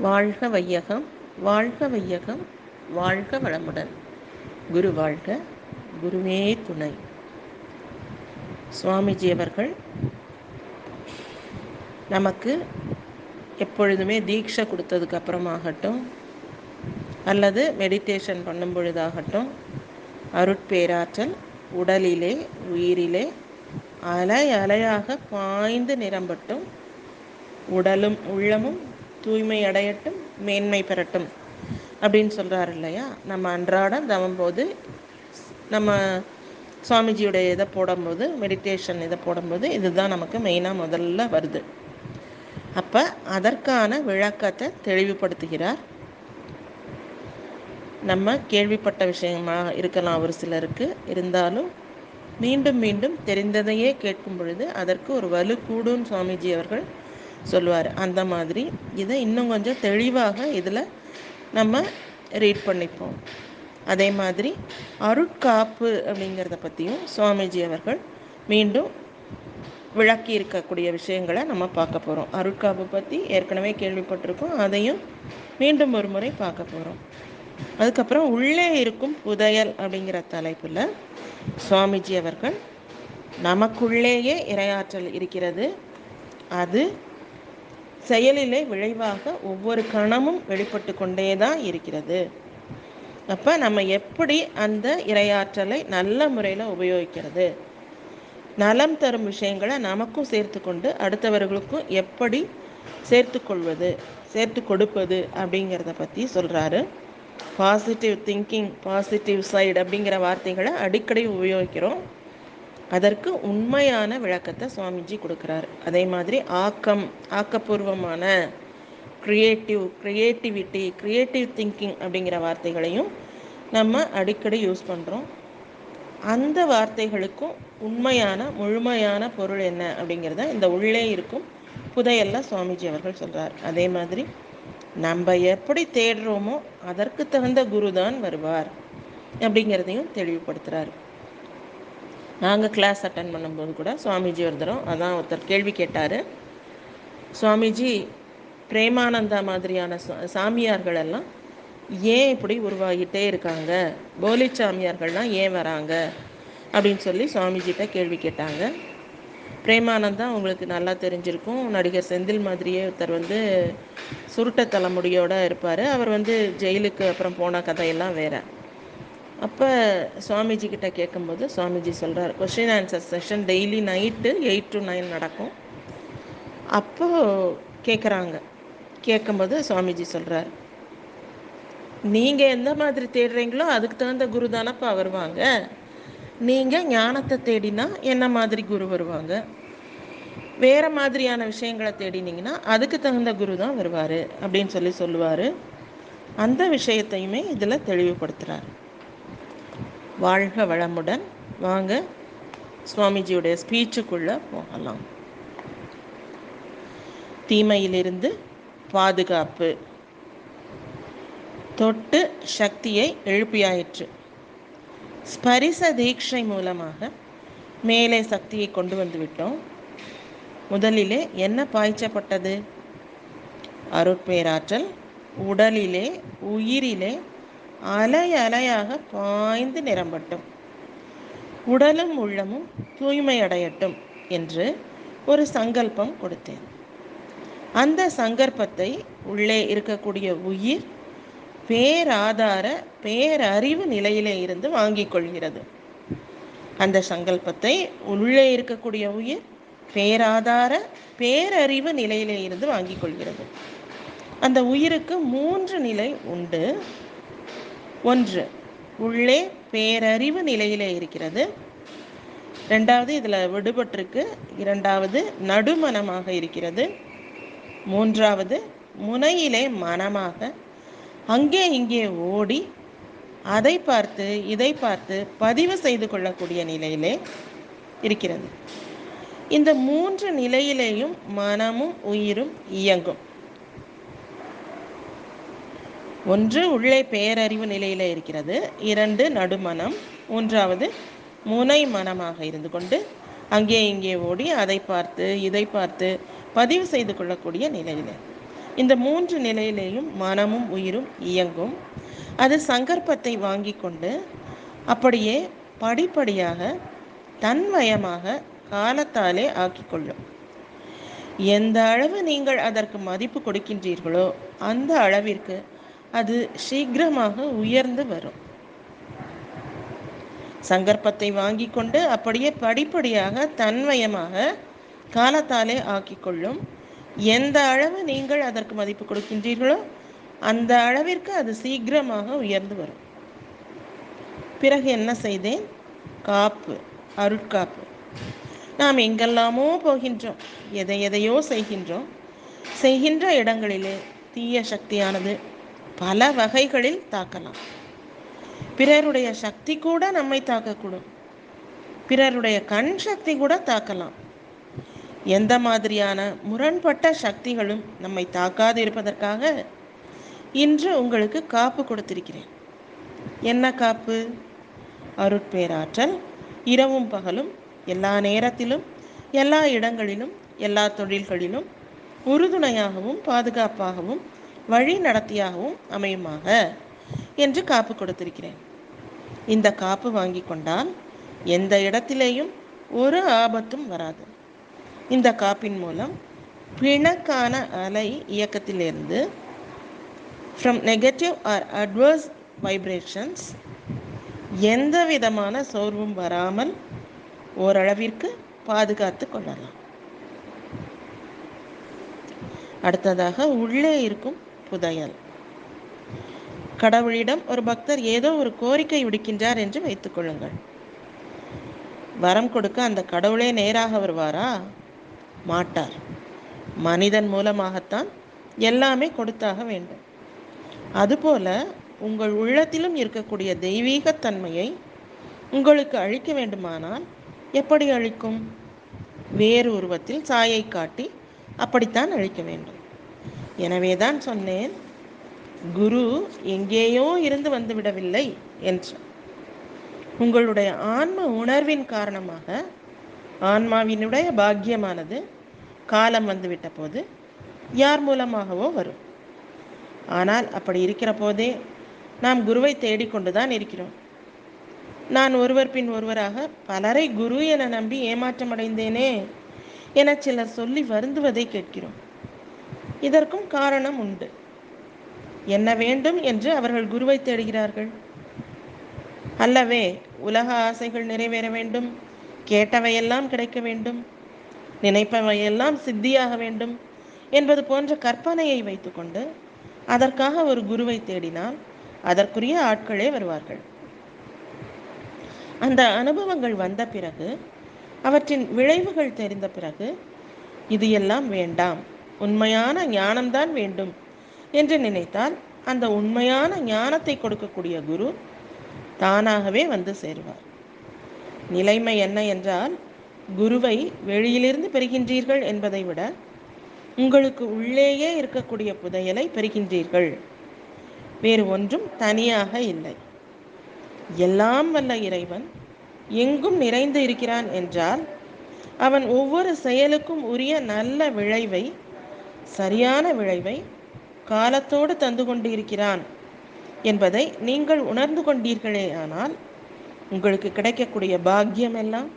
வாழ்க வையகம் வாழ்க வையகம் வாழ்க வளமுடன். குரு வாழ்க குருவே துணை. சுவாமிஜி அவர்கள் நமக்கு எப்பொழுதுமே தீட்சை கொடுத்ததுக்கு அப்புறமாகட்டும் அல்லது மெடிடேஷன் பண்ணும் பொழுதாகட்டும் அருட்பேராற்றல் உடலிலே உயிரிலே அலை அலையாக பாய்ந்து நிரம்பட்டும் உடலும் உள்ளமும் தூய்மை அடையட்டும் மேன்மை பெறட்டும் அப்படின்னு சொல்கிறாரு இல்லையா? நம்ம அன்றாடம் தவம் போது நம்ம சுவாமிஜியுடைய இதை போடும்போது மெடிடேஷன் இதை போடும்போது இதுதான் நமக்கு மெயினாக முதல்ல வருது. அப்போ அதற்கான விளக்கத்தை தெளிவுபடுத்துகிறார். நம்ம கேள்விப்பட்ட விஷயமாக இருக்கலாம் ஒரு சிலருக்கு. இருந்தாலும் மீண்டும் மீண்டும் தெரிந்ததையே கேட்கும் பொழுது அதற்கு ஒரு வலு கூடும் சுவாமிஜி அவர்கள் சொல்லுவார். அந்த மாதிரி. இதை இன்னும் கொஞ்சம் தெளிவாக இதில் நம்ம ரீட் பண்ணிப்போம். அதே மாதிரி அருட்காப்பு அப்படிங்கிறத பற்றியும் சுவாமிஜி அவர்கள் மீண்டும் விளக்கி இருக்கக்கூடிய விஷயங்களை நம்ம பார்க்க போகிறோம் அருட்காப்பு பற்றி ஏற்கனவே கேள்விப்பட்டிருக்கோம். அதையும் மீண்டும் ஒரு முறை பார்க்க போகிறோம் அதுக்கப்புறம் உள்ளே இருக்கும் புதையல் அப்படிங்கிற தலைப்பில் சுவாமிஜி அவர்கள் நமக்குள்ளேயே இரையாற்றல் இருக்கிறது. அது செயலிலே விளைவாக ஒவ்வொரு கணமும் வெளிப்பட்டு கொண்டே தான் இருக்கிறது. அப்போ நம்ம எப்படி அந்த இரையாற்றலை நல்ல முறையில் உபயோகிக்கிறது? நலம் தரும் விஷயங்களை நமக்கும் சேர்த்து கொண்டு அடுத்தவர்களுக்கும் எப்படி சேர்த்து கொள்வது சேர்த்து கொடுப்பது அப்படிங்கிறத பற்றி சொல்கிறாரு பாசிட்டிவ் திங்கிங் பாசிட்டிவ் சைடு அப்படிங்கிற வார்த்தைகளை அடிக்கடி உபயோகிக்கிறோம். அதற்கு உண்மையான விளக்கத்தை சுவாமிஜி கொடுக்குறாரு. அதே மாதிரி ஆக்கம் ஆக்கப்பூர்வமான க்ரியேட்டிவ் க்ரியேட்டிவிட்டி க்ரியேட்டிவ் திங்கிங் அப்படிங்கிற வார்த்தைகளையும் நம்ம அடிக்கடி யூஸ் பண்ணுறோம் அந்த வார்த்தைகளுக்கும் உண்மையான முழுமையான பொருள் என்ன அப்படிங்கிறத இந்த உள்ளே இருக்கும் புதையல்ல சுவாமிஜி அவர்கள் சொல்கிறார் அதே மாதிரி நம்ம எப்படி தேடுறோமோ அதற்கு தகுந்த குரு தான் வருவார் அப்படிங்கிறதையும் தெளிவுபடுத்துகிறார் நாங்கள் கிளாஸ் அட்டன் பண்ணும்போது கூட சுவாமிஜி ஒரு தரம். அதான் ஒருத்தர் கேள்வி கேட்டார். சுவாமிஜி பிரேமானந்தா மாதிரியான சாமியார்கள் எல்லாம் ஏன் இப்படி உருவாகிட்டே இருக்காங்க? போலி சாமியார்கள்லாம் ஏன் வராங்க? அப்படின்னு சொல்லி சுவாமிஜிட்ட கேள்வி கேட்டாங்க. பிரேமானந்தா உங்களுக்கு நல்லா தெரிஞ்சிருக்கும். நடிகர் செந்தில் மாதிரியே ஒருத்தர் வந்து சுருட்ட தலைமுடியோடு இருப்பார். அவர் வந்து ஜெயிலுக்கு அப்புறம் போன கதையெல்லாம் வேறு. அப்போ சுவாமிஜி கிட்ட கேட்கும்போது சுவாமிஜி சொல்கிறார் question answer session daily night eight to nine நடக்கும். அப்போ கேட்குறாங்க கேட்கும்போது சுவாமிஜி சொல்கிறார் நீங்கள் எந்த மாதிரி தேடுறீங்களோ அதுக்கு தகுந்த குரு தானப்பா வருவாங்க. நீங்கள் ஞானத்தை தேடினா என்ன மாதிரி குரு வருவாங்க? வேறு மாதிரியான விஷயங்களை தேடினீங்கன்னா அதுக்கு தகுந்த குரு தான் வருவார். அப்படின்னு சொல்லி சொல்லுவார். அந்த விஷயத்தையுமே இதில் தெளிவுபடுத்துகிறார் வாழ்க வளமுடன். வாங்க சுவாமிஜியுடைய ஸ்பீச்சுக்குள்ளே போகலாம். தீமையிலிருந்து பாதுகாப்பு. தொட்டு சக்தியை எழுப்பியாயிற்று. ஸ்பரிச தீட்சை மூலமாக மேலே சக்தியை கொண்டு வந்து விட்டோம். முதலிலே என்ன பாய்ச்சப்பட்டது? அருட்பேராற்றல் உடலிலே உயிரிலே அலை அலையாக பாய்ந்து நிரம்பட்டும். உடலும் உள்ளமும் தூய்மை அடையட்டும் என்று ஒரு சங்கல்பம் கொடுத்தேன். அந்த சங்கல்பத்தை உள்ளே இருக்கக்கூடிய உயிர் பேராதார பேரறிவு நிலையிலே இருந்து வாங்கிக் கொள்கிறது. அந்த சங்கல்பத்தை உள்ளே இருக்கக்கூடிய உயிர் பேராதார பேரறிவு நிலையிலே இருந்து வாங்கிக் கொள்கிறது. அந்த உயிருக்கு மூன்று நிலை உண்டு. ஒன்று உள்ளே பேரறிவு நிலையிலே இருக்கிறது. ரெண்டாவது இதில் விடுபட்டிருக்கு. இரண்டாவது நடுமனமாக இருக்கிறது. மூன்றாவது முனையிலே மனமாக அங்கே இங்கே ஓடி அதை பார்த்து இதை பார்த்து பதிவு செய்து கொள்ளக்கூடிய நிலையிலே இருக்கிறது. இந்த மூன்று நிலையிலேயும் மனமும் உயிரும் இயங்கும். ஒன்று உள்ளே பேரறிவு நிலையில் இருக்கிறது. இரண்டு நடுமனம். மூன்றாவது முனை மனமாக இருந்து கொண்டு அங்கே இங்கே ஓடி அதை பார்த்து இதை பார்த்து பதிவு செய்து கொள்ளக்கூடிய நிலையில். இந்த மூன்று நிலையிலேயும் மனமும் உயிரும் இயங்கும். அது சங்கற்பத்தை வாங்கி கொண்டு அப்படியே படிப்படியாக தன்மயமாக காலத்தாலே ஆக்கிக்கொள்ளும் எந்த அளவு நீங்கள் அதற்கு மதிப்பு கொடுக்கின்றீர்களோ அந்த அளவிற்கு அது சீக்கிரமாக உயர்ந்து வரும். சங்கற்பத்தை வாங்கி கொண்டு அப்படியே படிப்படியாக தன்மயமாக காலத்தாலே ஆக்கிக்கொள்ளும் எந்த அளவு நீங்கள் அதற்கு மதிப்பு கொடுக்கின்றீர்களோ அந்த அளவிற்கு அது சீக்கிரமாக உயர்ந்து வரும். பிறகு என்ன செய்தேன்? காப்பு அருட்காப்பு. நாம் எங்கெல்லாமோ போகின்றோம். எதை எதையோ செய்கின்றோம். செய்கின்ற இடங்களிலே தீய சக்தியானது பல வகைகளில் தாக்கலாம். பிறருடைய சக்தி கூட நம்மை தாக்கக்கூடும். பிறருடைய கண் சக்தி கூட தாக்கலாம். எந்த மாதிரியான முரண்பட்ட சக்திகளும் நம்மை தாக்காது இருப்பதற்காக இன்று உங்களுக்கு காப்பு கொடுத்திருக்கிறேன். என்ன காப்பு? அருட்பேராற்றல். இரவும் பகலும் எல்லா நேரத்திலும் எல்லா இடங்களிலும் எல்லா தொழில்களிலும் உறுதுணையாகவும் பாதுகாப்பாகவும் வழி நடத்தியாகவும் அமையுமாக என்று காப்பு கொடுத்திருக்கிறேன். இந்த காப்பு வாங்கி கொண்டால் எந்த இடத்திலேயும் ஒரு ஆபத்தும் வராது. இந்த காப்பின் மூலம் பிணக்கான அலை இயக்கத்திலிருந்து from negative or adverse vibrations எந்த விதமான சோர்வும் வராமல் ஓரளவிற்கு பாதுகாத்து கொள்ளலாம். அடுத்ததாக உள்ளே இருக்கும் புதையல் கடவுளிடம் ஒரு பக்தர் ஏதோ ஒரு கோரிக்கை விடுக்கின்றார் என்று வைத்துக் கொள்ளுங்கள். வரம் கொடுக்க அந்த கடவுளே நேராக வருவாரா? மாட்டார். மனிதன் மூலமாகத்தான் எல்லாமே கொடுத்தாக வேண்டும். அதுபோல உங்கள் உள்ளத்திலும் இருக்கக்கூடிய தெய்வீகத்தன்மையை உங்களுக்கு அழிக்க வேண்டுமானால் எப்படி அழிக்கும்? வேறு உருவத்தில் சாயை காட்டி அப்படித்தான் அழிக்க வேண்டும். எனவேதான் சொன்னேன் குரு எங்கேயோ இருந்து வந்துவிடவில்லை என்று. உங்களுடைய ஆன்ம உணர்வின் காரணமாக ஆன்மாவினுடைய பாக்கியமானது காலம் வந்துவிட்ட போது யார் மூலமாகவோ வரும். ஆனால் அப்படி இருக்கிற போதே நாம் குருவை தேடிக்கொண்டுதான் இருக்கிறோம். நான் ஒருவர் பின் ஒருவராக பலரை குரு என நம்பி ஏமாற்றமடைந்தேனே என சிலர் சொல்லி வருந்துவதை கேட்கிறோம். இதற்கும் காரணம் உண்டு. என்ன வேண்டும் என்று அவர்கள் குருவை தேடுகிறார்கள். அல்லவே உலக ஆசைகள் நிறைவேற வேண்டும் கேட்டவையெல்லாம் கிடைக்க வேண்டும் நினைப்பவையெல்லாம் சித்தியாக வேண்டும் என்பது போன்ற கற்பனையை வைத்துக்கொண்டு அதற்காக ஒரு குருவை தேடினால் அதற்குரிய ஆட்களே வருவார்கள். அந்த அனுபவங்கள் வந்த பிறகு அவற்றின் விளைவுகள் தெரிந்த பிறகு இது எல்லாம் வேண்டாம். உண்மையான ஞானம்தான் வேண்டும் என்று நினைத்தால் அந்த உண்மையான ஞானத்தை கொடுக்கக்கூடிய குரு தானாகவே வந்து சேருவார். நிலைமை என்ன என்றால் குருவை வெளியிலிருந்து பெறுகின்றீர்கள் என்பதை விட உங்களுக்கு உள்ளேயே இருக்கக்கூடிய புதையலை பெறுகின்றீர்கள். வேறு ஒன்றும் தனியாக இல்லை. எல்லாம் வல்ல இறைவன் எங்கும் நிறைந்து இருக்கிறான் என்றால் அவன் ஒவ்வொரு செயலுக்கும் உரிய நல்ல விளைவை சரியான விளைவை காலத்தோடு தந்து கொண்டு இருக்கிறான் என்பதை நீங்கள் உணர்ந்து கொண்டீர்களே ஆனால் உங்களுக்கு கிடைக்கக்கூடிய பாக்கியம் எல்லாம்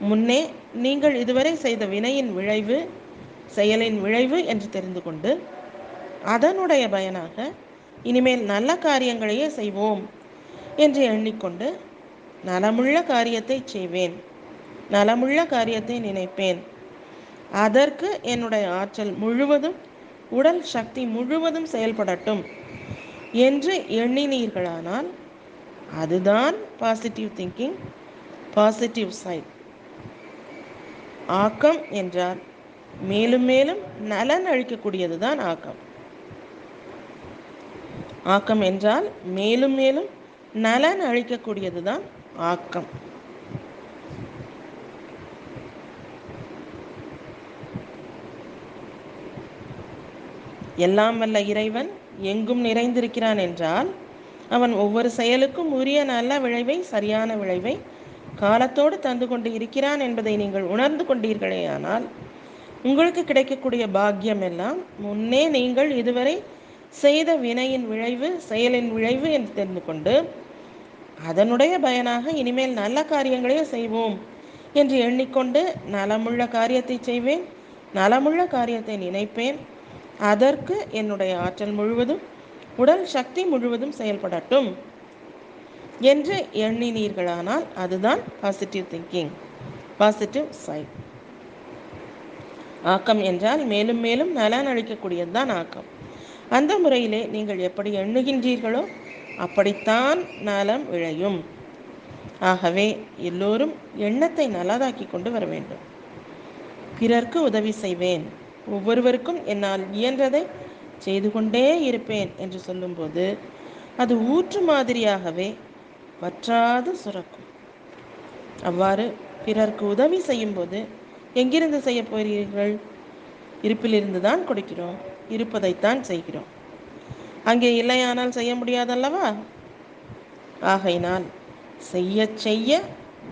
முன்னே நீங்கள் இதுவரை செய்த வினையின் விளைவு செயலின் விளைவு என்று தெரிந்து கொண்டு அதனுடைய பயனாக இனிமேல் நல்ல காரியங்களையே செய்வோம் என்று எண்ணிக்கொண்டு நலமுள்ள காரியத்தை செய்வேன் நலமுள்ள காரியத்தை நினைப்பேன் அதற்கு என்னுடைய ஆற்றல் முழுவதும் உடல் சக்தி முழுவதும் செயல்படட்டும் என்று எண்ணினீர்களானால் அதுதான் பாசிட்டிவ் திங்கிங் பாசிட்டிவ் சைட் ஆக்கம் என்றால் மேலும் மேலும் நலன் அழிக்கக்கூடியது தான் ஆக்கம். ஆக்கம் என்றால் மேலும் மேலும் நலன் அழிக்கக்கூடியது தான் ஆக்கம். எல்லாம் வல்ல இறைவன் எங்கும் நிறைந்திருக்கிறான் என்றால் அவன் ஒவ்வொரு செயலுக்கும் உரிய நல்ல விளைவை சரியான விளைவை காலத்தோடு தந்து கொண்டு இருக்கிறான் என்பதை நீங்கள் உணர்ந்து கொண்டீர்களே ஆனால் உங்களுக்கு கிடைக்கக்கூடிய பாக்கியம் எல்லாம் முன்னே நீங்கள் இதுவரை செய்த வினையின் விளைவு செயலின் விளைவு என்று தெரிந்து கொண்டு அதனுடைய பயனாக இனிமேல் நல்ல காரியங்களே செய்வோம் என்று எண்ணிக்கொண்டு நலமுள்ள காரியத்தை செய்வேன் நலமுள்ள காரியத்தை நினைப்பேன். அதற்கு என்னுடைய ஆற்றல் முழுவதும் உடல் சக்தி முழுவதும் செயல்படட்டும் என்று எண்ணினீர்களானால் அதுதான் பாசிட்டிவ் திங்கிங் பாசிட்டிவ் சைட் ஆக்கம் என்றால் மேலும் மேலும் நலன் அளிக்கக்கூடியது தான் ஆக்கம். அந்த முறையிலே நீங்கள் எப்படி எண்ணுகின்றீர்களோ அப்படித்தான் நலம் விளையும். ஆகவே எல்லோரும் எண்ணத்தை நல்லதாக்கி கொண்டு வர வேண்டும். பிறர்க்கு உதவி செய்வேன். ஒவ்வொருவருக்கும் என்னால் இயன்றதை செய்து கொண்டே இருப்பேன் என்று சொல்லும்போது அது ஊற்று மாதிரியாகவே வற்றாது சுரக்கும். அவ்வாறு பிறர்க்கு உதவி செய்யும்போது எங்கிருந்து செய்ய போகிறீர்கள்? இருப்பிலிருந்து தான் கொடுக்கிறோம். இருப்பதைத்தான் செய்கிறோம். அங்கே இல்லையானால் செய்ய முடியாதல்லவா? ஆகையினால் செய்ய செய்ய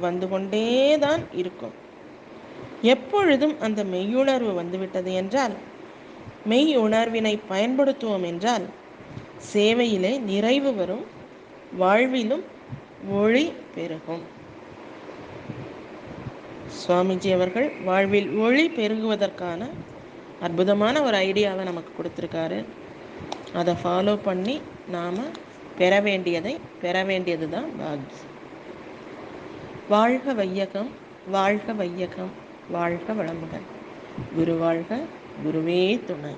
வந்து கொண்டே தான் இருக்கும். எப்பொழுதும் அந்த மெய்யுணர்வு வந்துவிட்டது என்றால்? மெய் உணர்வினை பயன்படுத்துவோம் என்றால்? சேவையிலே நிறைவு வரும் வாழ்விலும் ஒளி பெருகும். சுவாமிஜி அவர்கள் வாழ்வில் ஒளி பெருகுவதற்கான அற்புதமான ஒரு ஐடியாவை நமக்கு கொடுத்துருக்காரு. அதை ஃபாலோ பண்ணி நாம் பெற வேண்டியதை பெற வேண்டியது தான் பாக்யம் வாழ்க வையகம் வாழ்க வையகம். வாழ்க வளமுடன். குரு வாழ்க குருவே துணை.